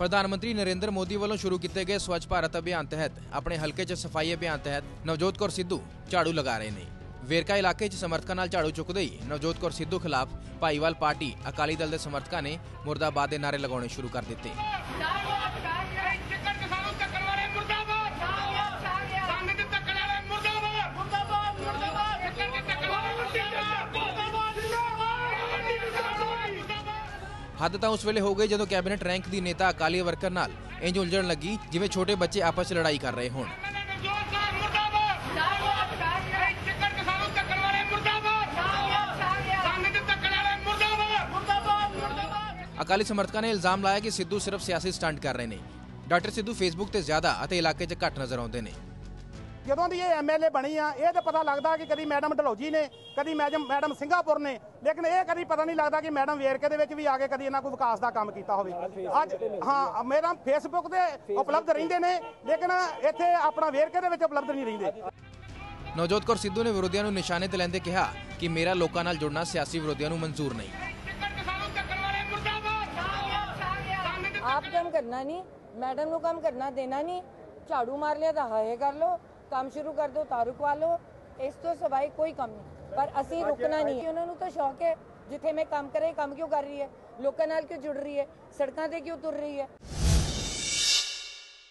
ਪ੍ਰਧਾਨ ਮੰਤਰੀ ਨਰਿੰਦਰ ਮੋਦੀ ਵੱਲੋਂ ਸ਼ੁਰੂ ਕੀਤੇ ਗਏ ਸਵੱਛ ਭਾਰਤ ਅਭਿਆਨ ਤਹਿਤ ਆਪਣੇ ਹਲਕੇ 'ਚ ਸਫ਼ਾਈ ਅਭਿਆਨ ਤਹਿਤ ਨਵਜੋਤ ਕੌਰ ਸਿੱਧੂ ਝਾੜੂ ਲਗਾ ਰਹੇ ਨੇ। ਵੇਰਕਾ ਇਲਾਕੇ 'ਚ ਸਮਰਥਕਾਂ ਨਾਲ ਝਾੜੂ ਚੁੱਕਦੇ ਹੀ ਨਵਜੋਤ ਕੌਰ ਸਿੱਧੂ ਖਿਲਾਫ ਭਾਈਵਾਲ ਪਾਰਟੀ ਅਕਾਲੀ ਦਲ ਦੇ ਸਮਰਥਕਾਂ ਨੇ ਮੁਰਦਾਬਾਦ ਦੇ ਨਾਰੇ ਲਗਾਉਣੇ ਸ਼ੁਰੂ ਕਰ ਦਿੱਤੇ। ਹੱਦ ਤਾਂ ਉਸ ਵੇਲੇ ਹੋ ਗਈ ਜਦੋਂ ਕੈਬਨਿਟ ਰੈਂਕ ਦੀ ਨੇਤਾ ਅਕਾਲੀ ਵਰਕਰ ਨਾਲ ਇੰਜ ਉਲਝਣ ਲੱਗੀ, ਜਿਵੇਂ ਛੋਟੇ ਬੱਚੇ ਆਪਸ 'ਚ ਲੜਾਈ ਕਰ ਰਹੇ ਹੋਣ। ਅਕਾਲੀ ਸਮਰਥਕਾਂ ਨੇ ਇਲਜ਼ਾਮ ਲਾਇਆ ਕਿ ਸਿੱਧੂ ਸਿਰਫ ਸਿਆਸੀ ਸਟੰਟ ਕਰ ਰਹੇ ਨੇ। ਡਾਕਟਰ ਸਿੱਧੂ ਫੇਸਬੁੱਕ ਤੇ ਜ਼ਿਆਦਾ ਅਤੇ ਇਲਾਕੇ 'ਚ ਘੱਟ ਨਜ਼ਰ ਆਉਂਦੇ ਨੇ। ਜਦੋਂ ਦੀ ਇਹ ਐਮਐਲਏ ਬਣੀ ਆ ਇਹ ਤਾਂ ਪਤਾ ਲੱਗਦਾ ਕਿ ਕਦੀ ਮੈਡਮ ਢਲੌਜੀ ਨੇ ਕਦੀ ਮੈਡਮ ਮੈਡਮ ਸਿੰਗਾਪੁਰ ਨੇ ਲੇਕਿਨ ਇਹ ਕਦੀ ਪਤਾ ਨਹੀਂ ਲੱਗਦਾ ਕਿ ਮੈਡਮ ਵੇਰਕੇ ਦੇ ਵਿੱਚ ਵੀ ਆ ਕੇ ਕਦੀ ਇਹਨਾਂ ਕੋਈ ਵਿਕਾਸ ਦਾ ਕੰਮ ਕੀਤਾ ਹੋਵੇ। ਅੱਜ ਹਾਂ ਮੇਰਾ ਫੇਸਬੁੱਕ ਤੇ ਉਪਲਬਧ ਰਹਿੰਦੇ ਨੇ ਲੇਕਿਨ ਇੱਥੇ ਆਪਣਾ ਵੇਰਕੇ ਦੇ ਵਿੱਚ ਉਪਲਬਧ ਨਹੀਂ ਰਹਿੰਦੇ। ਨਵਜੋਤ ਕੌਰ ਸਿੱਧੂ ਨੇ ਵਿਰੋਧੀਆਂ ਨੂੰ ਨਿਸ਼ਾਨੇ ਤੇ ਲੈਂਦੇ ਕਿਹਾ ਕਿ ਮੇਰਾ ਲੋਕਾਂ ਨਾਲ ਜੁੜਨਾ ਸਿਆਸੀ ਵਿਰੋਧੀਆਂ ਨੂੰ ਮਨਜ਼ੂਰ ਨਹੀਂ। ਆਪ ਕੰਮ ਕਰਨਾ ਨਹੀਂ ਮੈਡਮ ਨੂੰ ਕੰਮ ਕਰਨਾ ਦੇਣਾ ਨਹੀਂ ਝਾੜੂ ਮਾਰ ਲਿਆ ਤਾਂ ਹਾਏ ਕਰ ਲੋ ਕੰਮ ਸ਼ੁਰੂ ਕਰ ਦੋ ਤਾਂ ਰੁਕਵਾ ਲੋ ਇਸ ਤੋਂ ਸਵਾਈ ਕੋਈ ਕੰਮ ਨਹੀਂ। ਪਰ ਅਸੀਂ ਰੁਕਣਾ ਨਹੀਂ। ਉਹਨਾਂ ਨੂੰ ਤਾਂ ਸ਼ੌਕ ਹੈ ਜਿੱਥੇ ਮੈਂ ਕੰਮ ਕਰੇ ਕੰਮ ਕਿਉਂ ਕਰ ਰਹੀ ਹੈ? ਲੋਕਾਂ ਨਾਲ ਕਿਉਂ ਜੁੜ ਰਹੀ ਹੈ? ਸੜਕਾਂ ਤੇ ਕਿਉਂ ਤੁਰ ਰਹੀ ਹੈ?